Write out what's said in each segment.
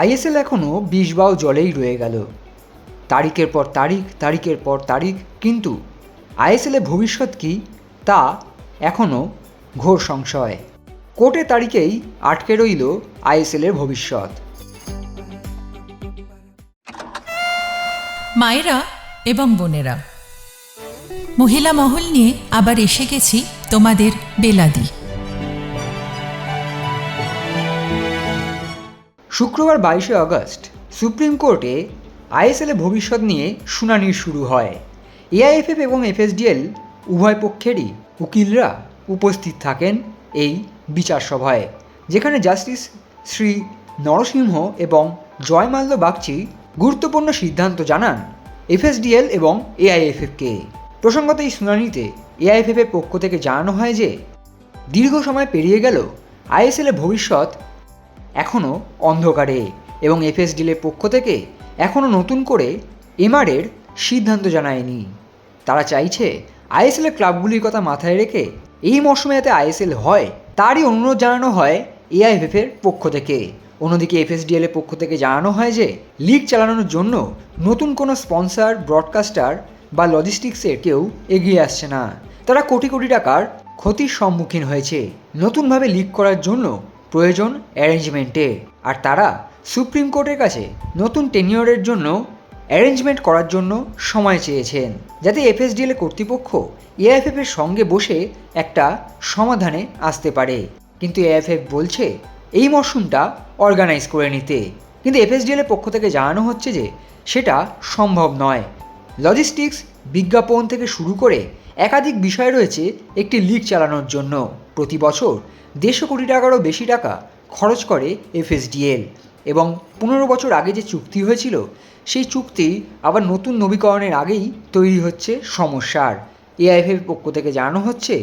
ISL এখনও বিষ বাও জলেই রয়ে গেল। তারিখের পর তারিখ, তারিখের পর তারিখ, কিন্তু আইএসএলের ভবিষ্যৎ কি তা এখনও ঘোর সংশয়। কোর্টের তারিখেই আটকে রইল আইএসএলের ভবিষ্যৎ। মায়েরা এবং বোনেরা, মহিলা মহল নিয়ে আবার এসে গেছি তোমাদের বেলাদি। শুক্রবার বাইশে আগস্ট সুপ্রিম কোর্টে আইএসএলের ভবিষ্যৎ নিয়ে শুনানি শুরু হয়। এআইএফএফ এবং এফএসডিএল উভয় পক্ষেরই উকিলরা উপস্থিত থাকেন এই বিচার সভায়, যেখানে জাস্টিস শ্রী নরসিংহ এবং জয়মাল্য বাগচি গুরুত্বপূর্ণ সিদ্ধান্ত জানান এফএসডিএল এবং এআইএফএফকে। প্রসঙ্গত এই শুনানিতে এআইএফএফের পক্ষ থেকে জানানো হয় যে, দীর্ঘ সময় পেরিয়ে গেল আইএসএলের ভবিষ্যৎ এখনও অন্ধকারে এবং এফএসডিলের পক্ষ থেকে এখনও নতুন করে এমআরের সিদ্ধান্ত জানায়নি। তারা চাইছে আইএসএলের ক্লাবগুলির কথা মাথায় রেখে এই মরশুমে যাতে আইএসএল হয়, তারই অনুরোধ জানানো হয় এআইএফএফের পক্ষ থেকে। অন্যদিকে এফএসডিএল এর পক্ষ থেকে জানানো হয় যে, লিগ চালানোর জন্য নতুন কোনো স্পন্সর, ব্রডকাস্টার বা লজিস্টিক্সের কেউ এগিয়ে আসছে না। তারা কোটি কোটি টাকার ক্ষতির সম্মুখীন হয়েছে। নতুনভাবে লিগ করার জন্য প্রয়োজন অ্যারেঞ্জমেন্টে। আর তারা সুপ্রিম কোর্টের কাছে নতুন টেনিয়রের জন্য অ্যারেঞ্জমেন্ট করার জন্য সময় চেয়েছেন, যাতে এফএসডিএল কর্তৃপক্ষ এআইএফএফ এর সঙ্গে বসে একটা সমাধানে আসতে পারে। কিন্তু এআইএফএফ বলছে, এই মরশুমটা অর্গানাইজ করে নিতে। কিন্তু এফএসডিএল এর পক্ষ থেকে জানানো হচ্ছে যে সেটা সম্ভব নয়। লজিস্টিক্স বিজ্ঞাপন থেকে শুরু করে একাধিক বিষয় রয়েছে একটি লিগ চালানোর জন্য। প্রতি বছর দেড়শো কোটি টাকারও বেশি টাকা খরচ করে এফএসডিএল এবং পনেরো বছর আগে যে চুক্তি হয়েছিল, সেই চুক্তি আবার নতুন নবীকরণের আগেই তৈরি হচ্ছে সমস্যার। এআইএফের পক্ষ থেকে জানানো হচ্ছে,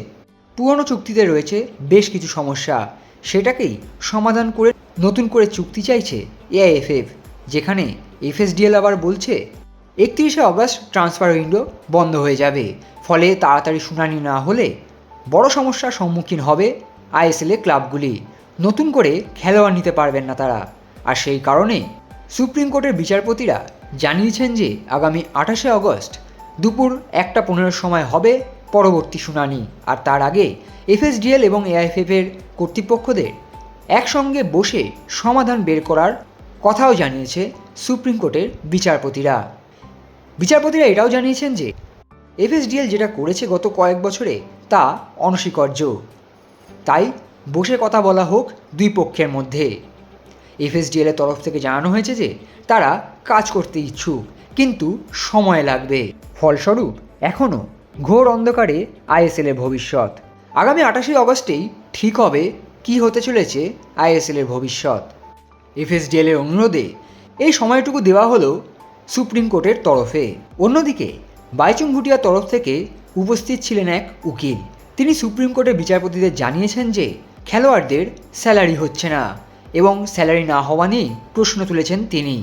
পুরনো চুক্তিতে রয়েছে বেশ কিছু সমস্যা। সেটাকেই সমাধান করে নতুন করে চুক্তি চাইছে এআইএফএফ, যেখানে এফএসডিএল আবার বলছে, একত্রিশে অগস্ট ট্রান্সফার উইন্ডো বন্ধ হয়ে যাবে। ফলে তাড়াতাড়ি শুনানি না হলে বড় সমস্যার সম্মুখীন হবে আইএসএল ক্লাবগুলি। নতুন করে খেলোয়াড় নিতে পারবেন না তারা। আর সেই কারণে সুপ্রিম কোর্টের বিচারপতিরা জানিয়েছেন যে আগামী আঠাশে আগস্ট দুপুর একটা পনেরোর সময় হবে পরবর্তী শুনানি। আর তার আগে এফএসডিএল এবং এআইএফএফ এর কর্তৃপক্ষদের একসঙ্গে বসে সমাধান বের করার কথাও জানিয়েছে সুপ্রিম কোর্টের বিচারপতিরা। বিচারপতিরা এটাও জানিয়েছেন যে এফএসডিএল যেটা করেছে গত কয়েক বছরে, তা অনস্বীকার্য। তাই বসে কথা বলা হোক দুই পক্ষের মধ্যে। এফএসডিএলের তরফ থেকে জানানো হয়েছে যে, তারা কাজ করতে ইচ্ছুক, কিন্তু সময় লাগবে। ফলস্বরূপ এখনও ঘোর অন্ধকারে আইএসএল এর ভবিষ্যৎ। আগামী আঠাশে অগস্টেই ঠিক হবে কি হতে চলেছে আইএসএল এর ভবিষ্যৎ। এফএসডিএল এর অনুরোধে এই সময়টুকু দেওয়া হলো সুপ্রিম কোর্টের তরফে। অন্যদিকে বাইচুং ভুটিয়ার তরফ থেকে উপস্থিত ছিলেন এক উকিল। তিনি সুপ্রিম কোর্টের বিচারপতিদের জানিয়েছেন যে, খেলোয়াড়দের স্যালারি হচ্ছে না এবং স্যালারি না হওয়া নিয়েই প্রশ্ন তুলেছেন তিনি।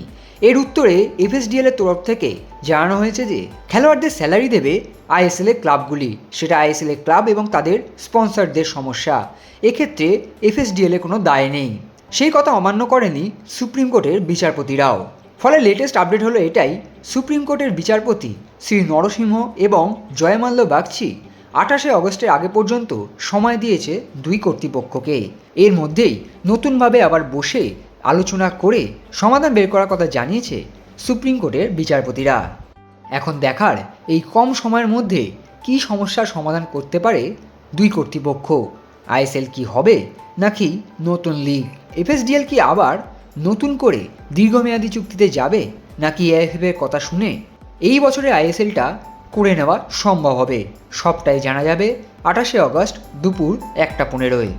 এর উত্তরে এফএসডিএল এর তরফ থেকে জানানো হয়েছে যে, খেলোয়াড়দের স্যালারি দেবে আইএসএল এর ক্লাবগুলি। সেটা আইএসএল এর ক্লাব এবং তাদের স্পন্সরদের সমস্যা। এক্ষেত্রে এফএসডিএল এ কোনো দায় নেই। সেই কথা অমান্য করেনি সুপ্রিম কোর্টের বিচারপতিরাও। ফলে লেটেস্ট আপডেট হলো এটাই, সুপ্রিম কোর্টের বিচারপতি শ্রী নরসিংহ এবং জয়মাল্য বাগচি আঠাশে অগস্টের আগে পর্যন্ত সময় দিয়েছে দুই কর্তৃপক্ষকে। এর মধ্যেই নতুনভাবে আবার বসে আলোচনা করে সমাধান বের করার কথা জানিয়েছে সুপ্রিম কোর্টের বিচারপতিরা। এখন দেখার এই কম সময়ের মধ্যে কী সমস্যার সমাধান করতে পারে দুই কর্তৃপক্ষ। আইএসএল কি হবে নাকি নতুন লিগ? এফএসডিএল কি আবার নতুন করে দীর্ঘমেয়াদী চুক্তিতে যাবে নাকি এএফএফের কথা শুনে এই বছরে আইএসএলটা করে নেওয়া সম্ভব হবে। সবটাই জানা যাবে আঠাশে অগস্ট দুপুর একটা পনেরোয়।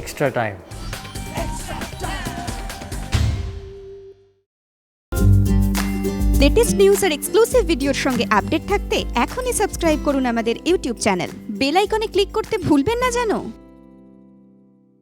এক্সট্রা টাইম লেটেস্ট নিউজ আর এক্সক্লুসিভ ভিডিওর সঙ্গে আপডেট থাকতে এখনই সাবস্ক্রাইব করুন আমাদের ইউটিউব চ্যানেল বেল আইকনে ক্লিক করতে ভুলবেন না জানো?